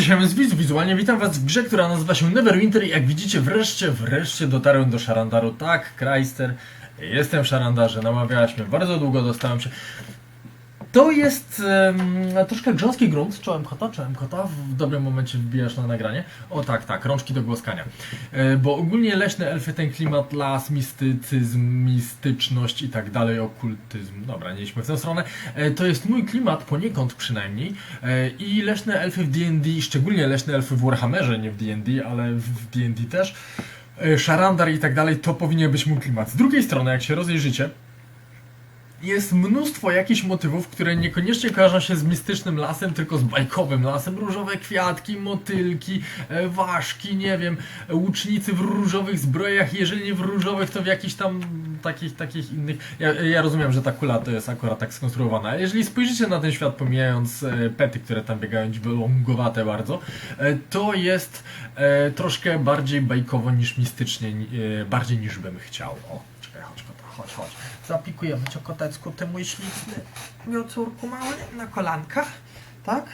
dzisiaj z wizu wizualnie, witam was w grze, która nazywa się Neverwinter i jak widzicie wreszcie, wreszcie dotarłem do Sharandaru. Tak, Kreister, jestem w Sharandarze, namawiałeś mnie bardzo długo, dostałem się... To jest em, troszkę grząski grunt, czy MKT, czy MKT, w dobrym momencie wbijasz na nagranie. O tak, tak, rączki do głaskania. E, bo ogólnie leśne elfy, ten klimat, las, mistycyzm, mistyczność i tak dalej, okultyzm, dobra, nie idźmy w tę stronę. E, to jest mój klimat, poniekąd przynajmniej. E, I leśne elfy w D&D, szczególnie leśne elfy w Warhammerze, nie w D&D, ale w D&D też. E, Sharandar i tak dalej, to powinien być mój klimat. Z drugiej strony, jak się rozejrzycie, jest mnóstwo jakichś motywów, które niekoniecznie kojarzą się z mistycznym lasem, tylko z bajkowym lasem. Różowe kwiatki, motylki, e, ważki, nie wiem, łucznicy w różowych zbrojach, jeżeli nie w różowych, to w jakichś tam takich, takich innych. Ja, ja rozumiem, że ta kula to jest akurat tak skonstruowana. Jeżeli spojrzycie na ten świat, pomijając e, pety, które tam biegają, wylongowate bardzo, e, to jest troszkę bardziej bajkowo niż mistycznie, ni- bardziej niż bym chciał. O, czekaj, chodź, kota, chodź, chodź. Zapikujemy cię kotecku, ty mój śliczny miocurku mały, na kolankach, tak?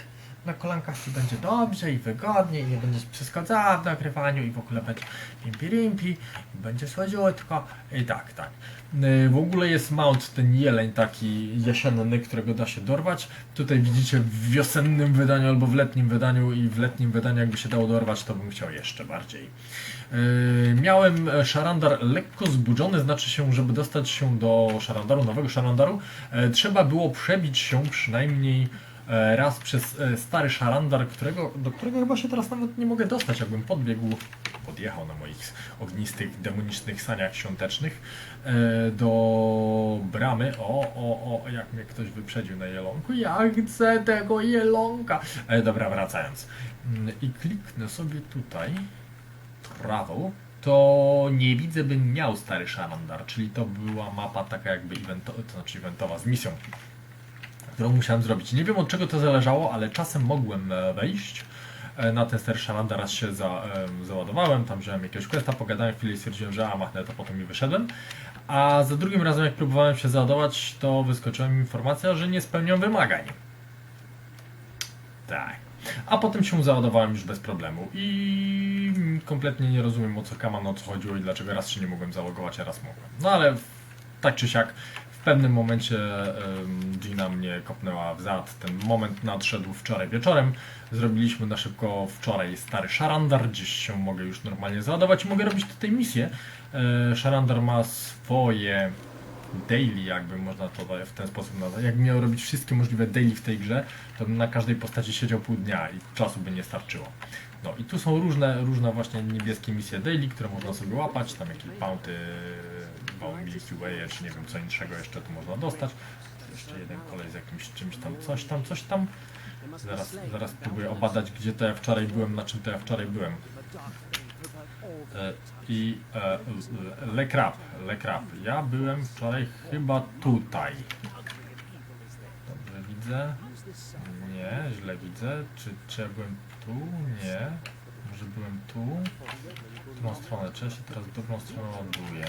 Na kolankach ci będzie dobrze i wygodnie i nie będziesz przeszkadzała w nagrywaniu i w ogóle będzie rimpi rimpi i będzie słodziutko i tak, tak. Yy, W ogóle jest mount, ten jeleń taki jesienny, którego da się dorwać. Tutaj widzicie w wiosennym wydaniu albo w letnim wydaniu i w letnim wydaniu jakby się dało dorwać, to bym chciał jeszcze bardziej. Yy, Miałem e, szarandar lekko zbudzony, znaczy się, żeby dostać się do szarandaru, nowego szarandaru, e, trzeba było przebić się przynajmniej e, raz przez stary szarandar, którego, do którego chyba się teraz nawet nie mogę dostać, jakbym podbiegł, podjechał na moich ognistych, demonicznych saniach świątecznych do bramy. O, o, o, jak mnie ktoś wyprzedził na jelonku. Ja chcę tego jelonka. Dobra, wracając. Mm, I kliknę sobie tutaj travel, to nie widzę, bym miał stary Sharandar, czyli to była mapa taka jakby evento, to znaczy eventowa z misją, którą musiałem zrobić. Nie wiem od czego to zależało, ale czasem mogłem e, wejść e, na ten stary Sharandar, raz się za, em, załadowałem, tam wziąłem jakiegoś questa, pogadałem chwilę i stwierdziłem, że a machnę to potem i wyszedłem. A za drugim razem jak próbowałem się załadować, to wyskoczyła mi informacja, że nie spełniam wymagań. Tak. A potem się załadowałem już bez problemu i kompletnie nie rozumiem o co Kaman o co chodziło i dlaczego raz się nie mogłem zalogować, a raz mogłem. No ale tak czy siak w pewnym momencie Gina mnie kopnęła w zad. Ten moment nadszedł wczoraj wieczorem. Zrobiliśmy na szybko wczoraj stary Sharandar, gdzieś się mogę już normalnie załadować i mogę robić tutaj misję. E, Sharandar ma swoje daily, jakby można to w ten sposób nazwać. Jak miał robić wszystkie możliwe daily w tej grze, to bym na każdej postaci siedział pół dnia i czasu by nie starczyło. No i tu są różne, różne właśnie niebieskie misje daily, które można sobie łapać, tam jakieś bounty, Milky Way, czy nie wiem co innego jeszcze tu można dostać. Jeszcze jeden kolej z jakimś czymś tam, coś tam, coś tam. Zaraz, zaraz próbuję obadać, gdzie to ja wczoraj byłem, na czym to ja wczoraj byłem. E, I e, e, Le Crap, Le Crap. Ja byłem wczoraj chyba tutaj. Dobrze widzę? Nie, źle widzę. Czy, czy ja byłem tu? Nie. Może byłem tu? W którą stronę? Czy ja się teraz w dobrą stronę ładuję?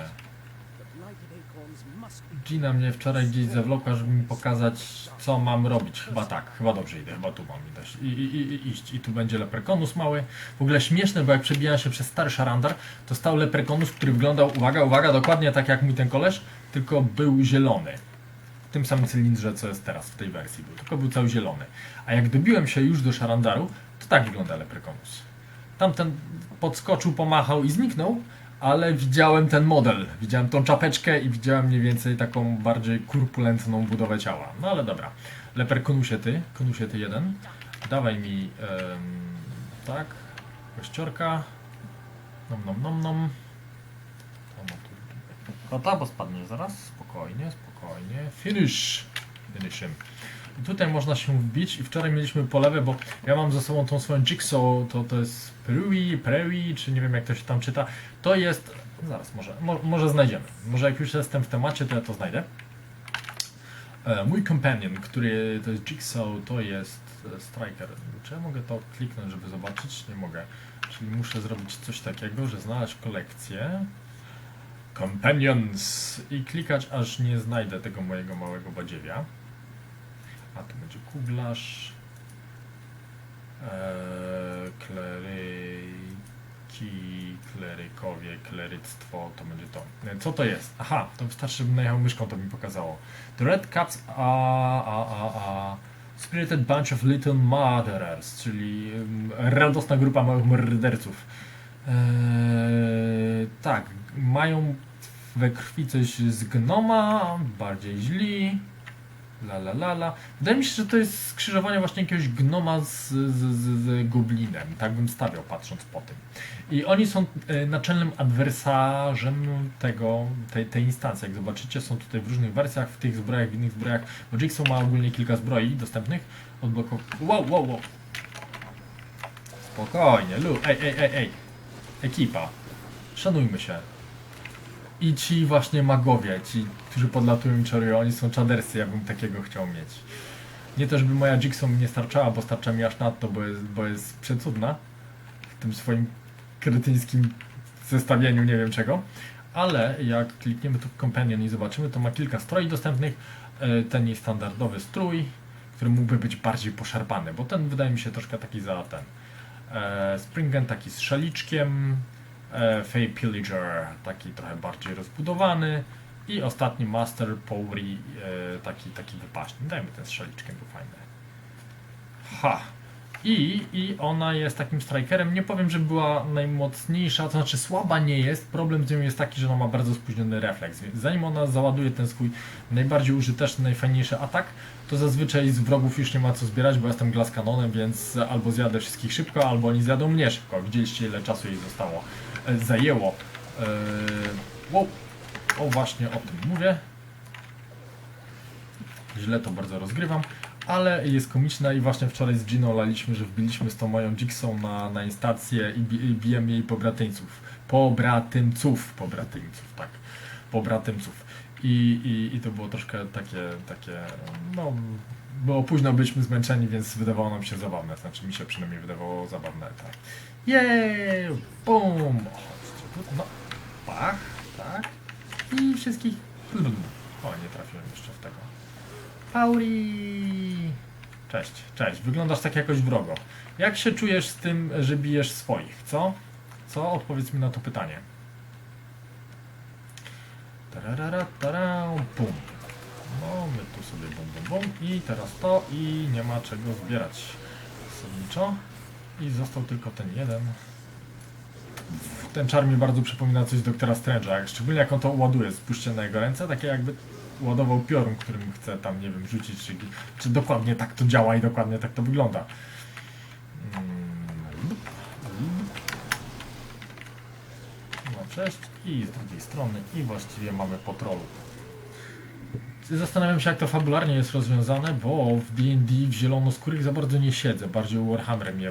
Gina mnie wczoraj gdzieś zawlokła, żeby mi pokazać, co mam robić. Chyba tak, chyba dobrze idę, chyba tu mam iść. I, i, i, iść. I tu będzie leprekonus mały. W ogóle śmieszne, bo jak przebijałem się przez stary szarandar, to stał leprekonus, który wyglądał, uwaga, uwaga, dokładnie tak jak mój ten koleż, tylko był zielony. Tym samym cylindrze, co jest teraz w tej wersji był, tylko był cały zielony. A jak dobiłem się już do szarandaru, to tak wygląda leprekonus. Tamten podskoczył, pomachał i zniknął, ale widziałem ten model, widziałem tą czapeczkę i widziałem mniej więcej taką bardziej kurpulentną budowę ciała. No ale dobra. Leper konusie ty, konusie ty jeden. Dawaj mi, em, tak, kościorka. Nom nom nom nom. Tu Kota, bo spadnie zaraz. Spokojnie, spokojnie. Finish! Finish him. I tutaj można się wbić i wczoraj mieliśmy polewę, bo ja mam ze sobą tą swoją jigsaw, to, to jest Perui, Prairie, czy nie wiem jak to się tam czyta. To jest, zaraz może, mo, może znajdziemy. Może jak już jestem w temacie, to ja to znajdę. E, mój companion, który to jest jigsaw, to jest e, striker. Czy ja mogę to kliknąć, żeby zobaczyć? Nie mogę. Czyli muszę zrobić coś takiego, że znaleźć kolekcję. Companions i klikać, aż nie znajdę tego mojego małego badziewia. A tu będzie kuglarz. Eee, kleryki, klerykowie, kleryctwo, to będzie to. E, Co to jest? Aha, to wystarczy, żebym najechał myszką, to mi pokazało. The Red Caps a, a, a, a Spirited Bunch of Little Murderers, czyli radosna grupa małych morderców. Eee, tak, mają we krwi coś z gnoma, bardziej źli. La la la la. Wydaje mi się, że to jest skrzyżowanie właśnie jakiegoś gnoma z, z, z, goblinem. Tak bym stawiał, patrząc po tym. I oni są e, naczelnym adwersarzem tego, tej, tej instancji. Jak zobaczycie, są tutaj w różnych wersjach, w tych zbrojach, w innych zbrojach. Bo Jigsaw ma ogólnie kilka zbroi dostępnych. Odblokow... Wow, wow, wow. Spokojnie, Lu. Ej, ej, ej, ej. Ekipa. Szanujmy się. I ci właśnie magowie, ci, którzy podlatują i czarują, oni są czadersy, ja bym takiego chciał mieć. Nie to, żeby moja Jigsaw nie starczała, bo starcza mi aż nadto, bo jest, bo jest przecudna w tym swoim kretyńskim zestawieniu nie wiem czego. Ale jak klikniemy tu w Companion i zobaczymy, to ma kilka stroi dostępnych. E, Ten jest standardowy strój, który mógłby być bardziej poszarpany, bo ten wydaje mi się troszkę taki za ten. E, Springen taki z szaliczkiem, Fey Pillager taki trochę bardziej rozbudowany i ostatni Master Powry e, taki, taki wypaśny. Dajmy ten z szaliczkiem, był fajny. Ha! I, I ona jest takim strikerem. Nie powiem, że była najmocniejsza, to znaczy słaba nie jest. Problem z nią jest taki, że ona ma bardzo spóźniony refleks. Więc zanim ona załaduje ten swój najbardziej użyteczny, najfajniejszy atak, to zazwyczaj z wrogów już nie ma co zbierać, bo jestem glass kanonem, więc albo zjadę wszystkich szybko, albo oni zjadą mnie szybko. Widzieliście ile czasu jej zostało. E, zajęło. E, wow. O właśnie o tym mówię. Źle to bardzo rozgrywam, ale jest komiczna i właśnie wczoraj z Gino laliśmy, że wbiliśmy z tą moją Jigsaw na, na instancję i, bi, i bijem jej pobratyńców. Pobratymców, pobratymców, tak. Pobratymców. I, i, I to było troszkę takie, takie, no, było późno, byliśmy zmęczeni, więc wydawało nam się zabawne. Znaczy mi się przynajmniej wydawało zabawne, tak. Jej! Bum! Chodźcie no, pach, tak. I wszystkich, o, nie trafiłem jeszcze w tego. Pauli! Cześć, cześć. Wyglądasz tak jakoś wrogo. Jak się czujesz z tym, że bijesz swoich, co? Co? Odpowiedz mi na to pytanie. Tararara, tarau, bum. No, my tu sobie bum, bum, bum. I teraz to i nie ma czego zbierać. Zasadniczo. I został tylko ten jeden. Ten czar mi bardzo przypomina coś doktora Strange'a, szczególnie jak on to ładuje. Spójrzcie na jego ręce, takie jakby ładował piorun, którym chce tam, nie wiem, rzucić, czy, czy dokładnie tak to działa i dokładnie tak to wygląda. No cześć i z drugiej strony i właściwie mamy po trollu. Zastanawiam się jak to fabularnie jest rozwiązane, bo w D&D w zielonoskórych za bardzo nie siedzę, bardziej Warhammer mnie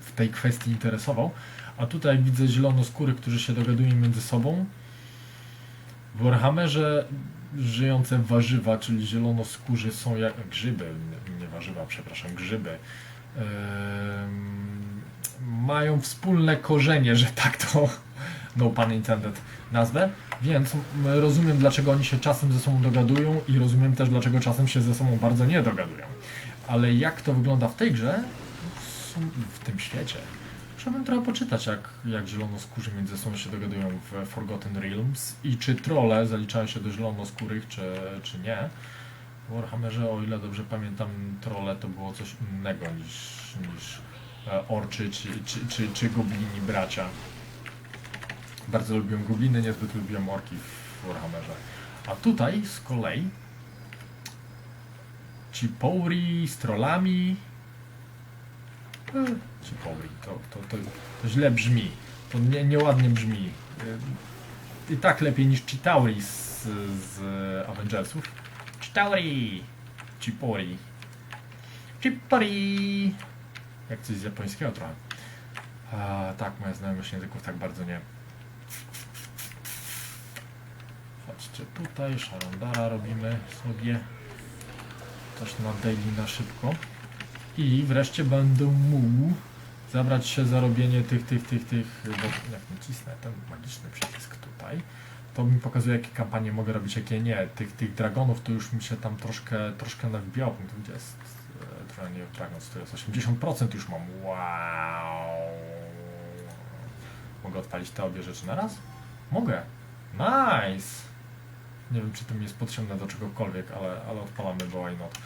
w tej kwestii interesował, a tutaj widzę zielonoskórych, którzy się dogadują między sobą. W Warhammerze żyjące warzywa, czyli zielonoskórzy są jak grzyby, nie- warzywa, przepraszam, grzyby. Em, mają wspólne korzenie, że tak to no pun intended nazwę, więc rozumiem dlaczego oni się czasem ze sobą dogadują i rozumiem też dlaczego czasem się ze sobą bardzo nie dogadują. Ale jak to wygląda w tej grze, w tym świecie, Trzeba trochę poczytać, jak, jak zielonoskórzy między sobą się dogadują w Forgotten Realms i czy trolle zaliczają się do zielonoskórych, czy, czy nie. W Warhammerze, o ile dobrze pamiętam, trolle to było coś innego niż, niż e, orczy czy, czy, czy, czy goblini bracia. Bardzo lubią gobliny, niezbyt lubią orki w Warhammerze. A tutaj z kolei ci Pouri z trollami E, Ci Pouri, to, to, to, to źle brzmi. To nie, nieładnie brzmi. I tak lepiej niż Chitauri z, z Avengersów. Chitauri! Chipori. Chipori! Jak coś z japońskiego trochę. A, tak, moja znajomość języków tak bardzo nie. Chodźcie tutaj, szarandara robimy sobie. Też na daily na szybko. I wreszcie będę mógł zabrać się za robienie tych, tych, tych, tych, bo jak nacisnę ten magiczny przycisk tutaj, to mi pokazuje jakie kampanie mogę robić, jakie nie. Tych, tych dragonów to już mi się tam troszkę, troszkę nawbijało, punkt 20, A nie, Dragons to jest 80% już mam. Wow. Mogę odpalić te obie rzeczy na raz? Mogę. Nice. Nie wiem, czy to mi jest potrzebne do czegokolwiek, ale, ale odpalamy, bo why not.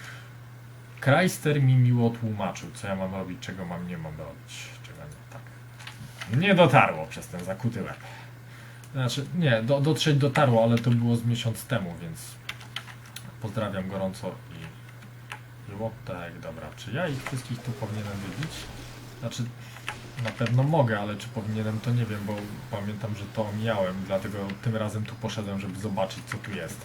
Mi miło tłumaczył, co ja mam robić, czego mam, nie mam robić. Czego nie, tak. Nie dotarło przez ten zakuty łeb. Znaczy, nie, do, dotrzeć dotarło, ale to było z miesiąc temu, więc pozdrawiam gorąco i... the heck, dobra. Czy ja ich wszystkich tu powinienem wybić? Znaczy, na pewno mogę, ale czy powinienem, to nie wiem, bo pamiętam, że to miałem, dlatego tym razem tu poszedłem, żeby zobaczyć, co tu jest.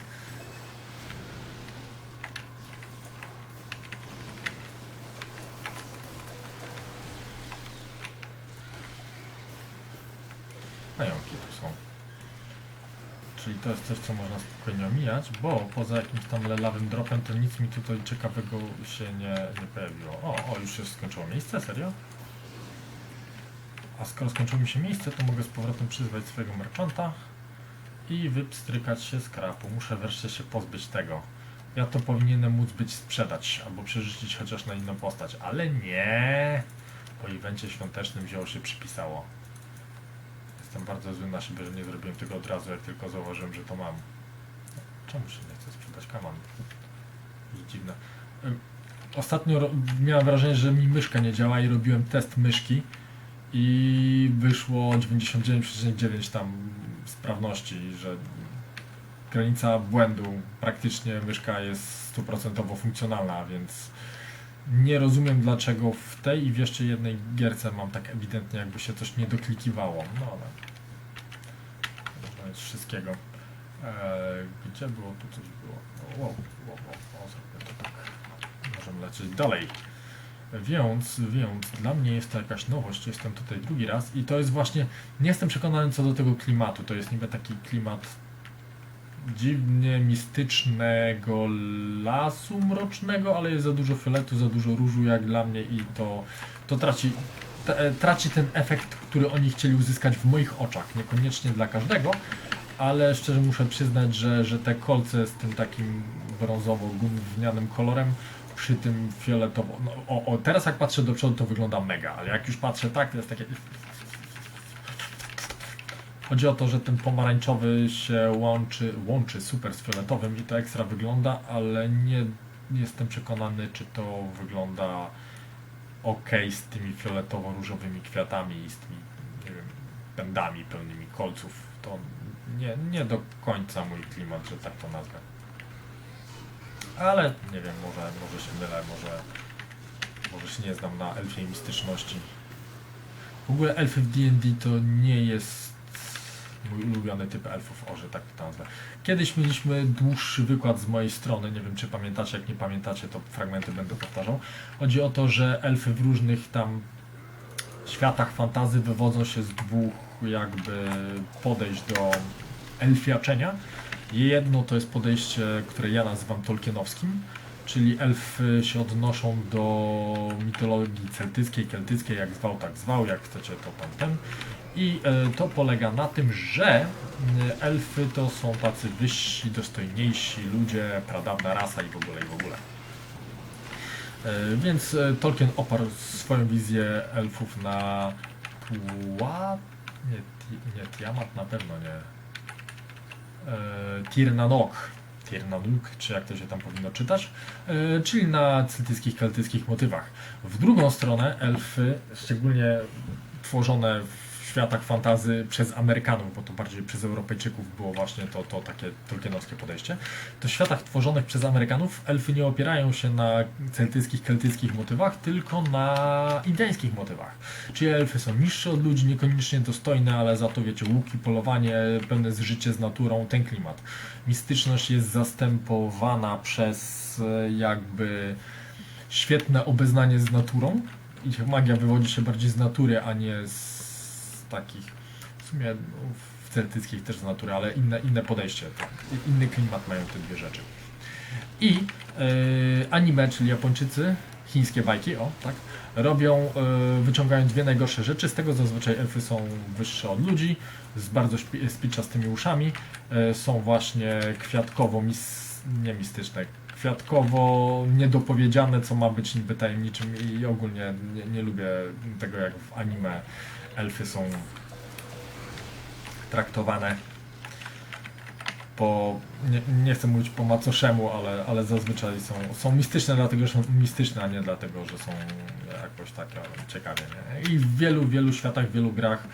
Pająki tu są. Czyli to jest coś, co można spokojnie omijać, bo poza jakimś tam lelawym dropem, to nic mi tutaj ciekawego się nie, nie pojawiło. O, o, już się skończyło miejsce, serio? A skoro skończyło mi się miejsce, to mogę z powrotem przyzwać swojego merchanta i wypstrykać się z krapu. Muszę wreszcie się pozbyć tego. Ja to powinienem móc być sprzedać, albo przerzucić chociaż na inną postać, ale nie! Po evencie świątecznym wzięło się przypisało. Jestem bardzo zły na siebie, że nie zrobiłem tego od razu, jak tylko zauważyłem, że to mam. Czemu się nie chce sprzedać kaman? Dziwne. Ostatnio miałem wrażenie, że mi myszka nie działa i robiłem test myszki i wyszło 99,9 tam sprawności, że granica błędu praktycznie myszka jest stuprocentowo funkcjonalna, więc nie rozumiem dlaczego w tej i w jeszcze jednej gierce mam tak ewidentnie jakby się coś nie doklikiwało. No ale mieć wszystkiego. Eee, gdzie było? Tu coś było. Wow, wow, wow. O, zrobię to tak. Możemy lecieć dalej. Więc, więc dla mnie jest to jakaś nowość. Jestem tutaj drugi raz i to jest właśnie. Nie jestem przekonany co do tego klimatu. To jest niby taki klimat dziwnie mistycznego lasu mrocznego, ale jest za dużo fioletu, za dużo różu jak dla mnie i to, to traci, traci ten efekt, który oni chcieli uzyskać w moich oczach. Niekoniecznie dla każdego, ale szczerze muszę przyznać, że, że te kolce z tym takim brązowo-gównianym kolorem przy tym fioletowo. No, o, o, teraz jak patrzę do przodu, to wygląda mega, ale jak już patrzę tak, to jest takie. Chodzi o to, że ten pomarańczowy się łączy, łączy super z fioletowym i to ekstra wygląda, ale nie jestem przekonany, czy to wygląda ok z tymi fioletowo-różowymi kwiatami i z tymi nie wiem, pędami pełnymi kolców. To nie, nie do końca mój klimat, że tak to nazwę. Ale nie wiem, może, może się mylę, może, może się nie znam na elfiej mistyczności. W ogóle elfy w D&D to nie jest mój ulubiony typ elfów, o, że tak to nazwę. Kiedyś mieliśmy dłuższy wykład z mojej strony, nie wiem czy pamiętacie, jak nie pamiętacie, to fragmenty będę powtarzał. Chodzi o to, że elfy w różnych tam światach fantazy wywodzą się z dwóch jakby podejść do elfiaczenia. Jedno to jest podejście, które ja nazywam tolkienowskim, czyli elfy się odnoszą do mitologii celtyckiej, keltyckiej, jak zwał, tak zwał, jak chcecie to tam. I e, to polega na tym, że e, elfy to są tacy wyżsi, dostojniejsi ludzie, pradawna rasa i w ogóle, i w ogóle. E, Więc Tolkien oparł swoją wizję elfów na Tła... Nie, nie Tiamat na pewno nie. E, Tirnanok. Tirnanuk, czy jak to się tam powinno czytać, e, czyli na celtyckich, keltyckich motywach. W drugą stronę elfy, szczególnie tworzone w światach fantazy przez Amerykanów, bo to bardziej przez Europejczyków było właśnie to, to takie tolkienowskie podejście, to w światach tworzonych przez Amerykanów elfy nie opierają się na celtyckich, keltyckich motywach, tylko na indyjskich motywach. Czyli elfy są niższe od ludzi, niekoniecznie dostojne, ale za to wiecie, łuki, polowanie, pełne zżycie z naturą, ten klimat. Mistyczność jest zastępowana przez e, jakby świetne obeznanie z naturą. Ich magia wywodzi się bardziej z natury, a nie z takich, w sumie w celtyckich też z natury, ale inne, inne podejście, tak. inny klimat mają te dwie rzeczy. I e, anime, czyli Japończycy, chińskie bajki, o tak, robią, e, wyciągają dwie najgorsze rzeczy. Z tego zazwyczaj elfy są wyższe od ludzi, z bardzo spiczastymi uszami. E, są właśnie kwiatkowo, mis, nie mistyczne, kwiatkowo, niedopowiedziane, co ma być niby tajemniczym i ogólnie nie, nie lubię tego, jak w anime elfy są traktowane po, nie, nie chcę mówić po macoszemu, ale, ale zazwyczaj są, są mistyczne, dlatego że są mistyczne, a nie dlatego, że są jakoś takie ciekawie. Nie? I w wielu, wielu światach, w wielu grach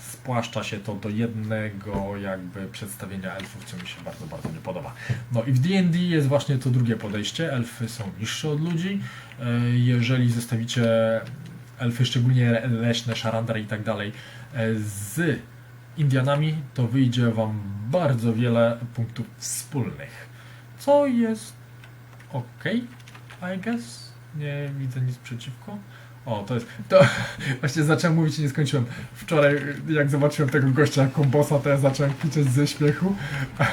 spłaszcza się to do jednego jakby przedstawienia elfów, co mi się bardzo, bardzo nie podoba. No i w D&D jest właśnie to drugie podejście. Elfy są niższe od ludzi. E, Jeżeli zestawicie elfy, szczególnie leśne, szarandary i tak dalej, e, z Indianami, to wyjdzie Wam bardzo wiele punktów wspólnych. Co jest ok, I guess. Nie widzę nic przeciwko. O, to jest. To właśnie zacząłem mówić i nie skończyłem. Wczoraj, jak zobaczyłem tego gościa kombosa, to ja zacząłem kwiczeć ze śmiechu.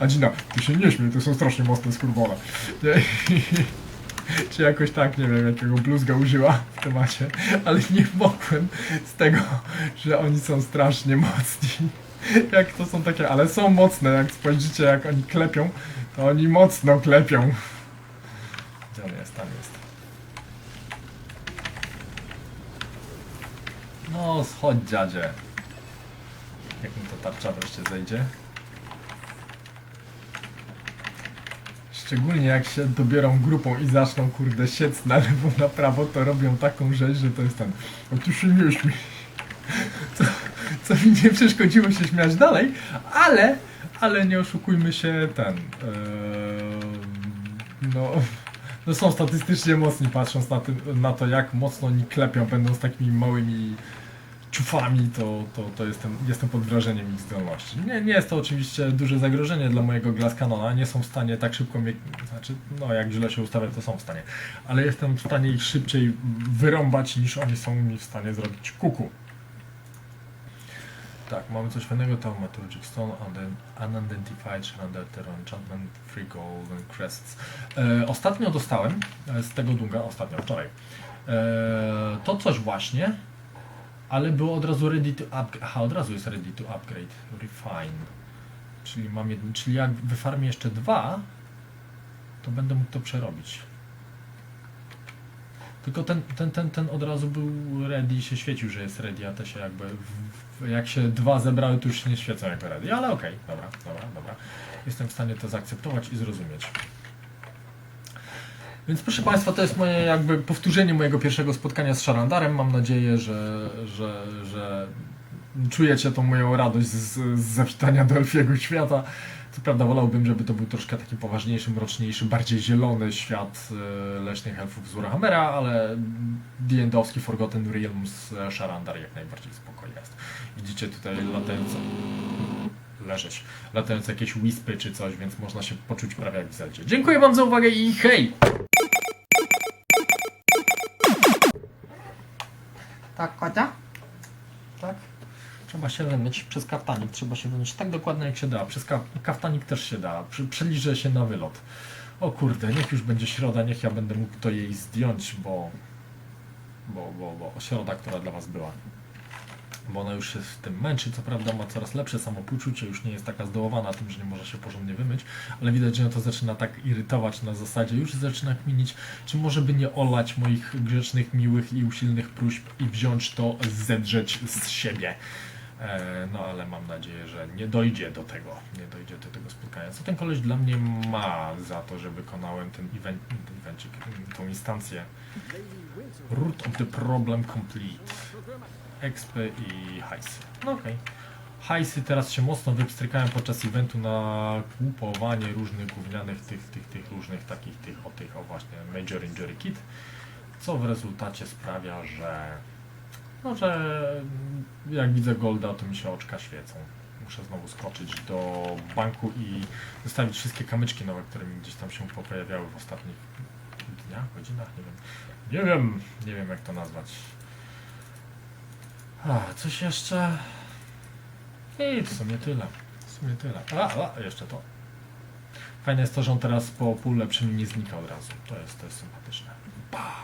A Dzina, ty się nie śmiej, to są strasznie mocne skurwole. Czy jakoś tak, nie wiem, jakiego bluzga użyła w temacie, ale nie mogłem z tego, że oni są strasznie mocni. Jak to są takie, ale są mocne, jak spojrzycie, jak oni klepią, to oni mocno klepią. Gdzie on jest? Tam jest. No, schodź dziadzie. Jak mi to tarcza wreszcie zejdzie. Szczególnie jak się dobiorą grupą i zaczną kurde siec na lewo, na prawo, to robią taką rzecz, że to jest ten. O tu się nie. Co, co mi nie przeszkodziło się śmiać dalej, ale, ale nie oszukujmy się ten. No, no są statystycznie mocni patrząc na, tym, na to, jak mocno oni klepią, będąc takimi małymi ciufami, to, to, to jestem, jestem pod wrażeniem ich zdolności. Nie, nie jest to oczywiście duże zagrożenie dla mojego Glass Cannona, nie są w stanie tak szybko mnie, znaczy, no jak źle się ustawię, to są w stanie, ale jestem w stanie ich szybciej wyrąbać niż oni są mi w stanie zrobić kuku. Tak, mamy coś fajnego, to Magic Stone, Unidentified Surrender Terror Enchantment, Free Golden Crests. E, ostatnio dostałem e, z tego dunga, ostatnio, wczoraj, e, to coś właśnie, ale było od razu ready to upgrade. Aha, od razu jest ready to upgrade. Refine. Czyli mam jeden, czyli jak wyfarmię jeszcze dwa, to będę mógł to przerobić. Tylko ten, ten, ten, ten od razu był ready i się świecił, że jest ready, a te się jakby, w, jak się dwa zebrały, to już się nie świecą jako ready, ale okej, dobra, dobra, dobra. Jestem w stanie to zaakceptować i zrozumieć. Więc proszę Państwa, to jest moje jakby powtórzenie mojego pierwszego spotkania z Szarandarem. Mam nadzieję, że, że, że czujecie tą moją radość z, z do Elfiego świata. Co prawda wolałbym, żeby to był troszkę taki poważniejszy, mroczniejszy, bardziej zielony świat e, leśnych elfów z Warhammera, ale D&Dowski Forgotten Realms e, Sharandar jak najbardziej spoko jest. Widzicie tutaj latające... Leżeć. Latające jakieś wispy czy coś, więc można się poczuć prawie jak w Zeldzie. Dziękuję Wam za uwagę i hej! Tak, Kocia? Tak? Trzeba się wymyć przez kaftanik. Trzeba się wymyć tak dokładnie jak się da. Przez ka kaftanik też się da. Przy, przeliżę się na wylot. O kurde, niech już będzie środa, niech ja będę mógł to jej zdjąć, bo... Bo, bo, bo środa, która dla Was była. Bo ona już się w tym męczy, co prawda ma coraz lepsze samopoczucie, już nie jest taka zdołowana tym, że nie może się porządnie wymyć, ale widać, że ją to zaczyna tak irytować na zasadzie, już zaczyna kminić, czy może by nie olać moich grzecznych, miłych i usilnych próśb i wziąć to, zedrzeć z siebie. E, No ale mam nadzieję, że nie dojdzie do tego, nie dojdzie do tego spotkania. Co ten koleś dla mnie ma za to, że wykonałem ten event, ten evencik, tą instancję? Root of the problem complete. XP i hajsy. No okej. Hajsy teraz się mocno wypstrykają podczas eventu na kupowanie różnych gównianych tych, tych, tych różnych takich tych, o tych, o właśnie Major Injury Kit, co w rezultacie sprawia, że no, że jak widzę Golda, to mi się oczka świecą. Muszę znowu skoczyć do banku i zostawić wszystkie kamyczki nowe, które mi gdzieś tam się pojawiały w ostatnich dniach, godzinach, nie wiem. Nie wiem, nie wiem jak to nazwać. A, coś jeszcze? I w sumie tyle. W sumie tyle. A, a, jeszcze to. Fajne jest to, że on teraz po pół lepszym nie znika od razu. To jest, to jest sympatyczne. Bam!